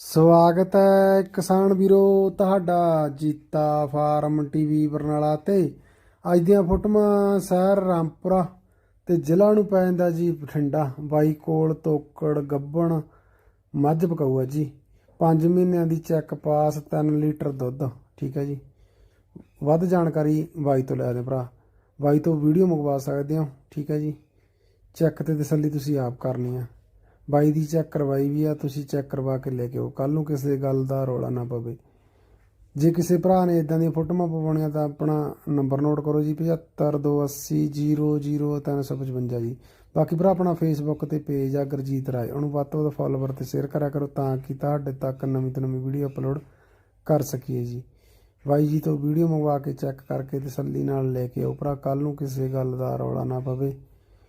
ਸਵਾਗਤ ਹੈ ਕਿਸਾਨ ਵੀਰੋ, ਤੁਹਾਡਾ ਜੀਤਾ ਫਾਰਮ ਟੀਵੀ ਬਰਨਾਲਾ ਤੇ। ਅੱਜ ਦੀਆਂ ਫੋਟੋਆਂ ਸ਼ਹਿਰ ਰਾਮਪੁਰਾ ਤੇ ਜ਼ਿਲ੍ਹਾ ਨੂੰ ਪੈ ਜਾਂਦਾ ਜੀ ਬਠਿੰਡਾ। ਬਾਈ ਕੋਲ ਤੋਕੜ ਗੱਬਣ, ਮੱਝ ਪਕਾਊ ਹੈ ਜੀ। 5 ਮਹੀਨਿਆਂ ਦੀ ਚੈੱਕ ਪਾਸ 3 ਲੀਟਰ ਦੁੱਧ। ਠੀਕ ਹੈ ਜੀ। ਵੱਧ ਜਾਣਕਾਰੀ ਬਾਈ ਤੋਂ ਲੈ ਦੇ ਭਰਾ। ਬਾਈ ਤੋਂ ਵੀਡੀਓ ਮੰਗਵਾ ਸਕਦੇ ਹੋ। ਠੀਕ ਹੈ ਜੀ। ਚੈੱਕ ਤੇ ਤਸੱਲੀ ਤੁਸੀਂ ਆਪ ਕਰਨੀ ਆ। ਬਾਈ ਦੀ ਚੈੱਕ ਕਰਵਾਈ ਵੀ ਆ, ਤੁਸੀਂ ਚੈੱਕ ਕਰਵਾ ਕੇ ਲੈ ਕੇ ਆਓ। ਕੱਲ ਨੂੰ ਕਿਸੇ ਗੱਲ ਦਾ ਰੌਲਾ ਨਾ ਪਵੇ। ਜੇ ਕਿਸੇ ਭਰਾ ਨੇ ਇਦਾਂ ਦੀਆਂ ਫੋਟੋਆਂ ਪਵਾਉਣੀਆਂ ਤਾਂ ਆਪਣਾ ਨੰਬਰ ਨੋਟ ਕਰੋ ਜੀ 7528000355 ਜੀ। ਬਾਕੀ ਭਰਾ ਆਪਣਾ ਫੇਸਬੁੱਕ ਤੇ ਪੇਜ ਆ, ਗੁਰਜੀਤ ਰਾਏ। ਉਹਨੂੰ ਵੱਧ ਤੋਂ ਵੱਧ ਫਾਲੋਵਰ ਤੇ ਸ਼ੇਅਰ ਕਰਿਆ ਕਰੋ ਤਾਂ ਕਿ ਤੁਹਾਡੇ ਤੱਕ ਨਵੀਂ ਤੋਂ ਨਵੀਂ ਵੀਡੀਓ ਅਪਲੋਡ ਕਰ ਸਕੀਏ ਜੀ। ਬਾਈ ਜੀ ਤੋਂ ਵੀਡੀਓ ਮੰਗਵਾ ਕੇ ਚੈੱਕ ਕਰਕੇ ਤਸੱਲੀ ਨਾਲ ਲੈ ਕੇ ਆਓ। ਭਰਾ ਕੱਲ ਨੂੰ ਕਿਸੇ ਗੱਲ ਦਾ ਰੌਲਾ ਨਾ ਪਵੇ।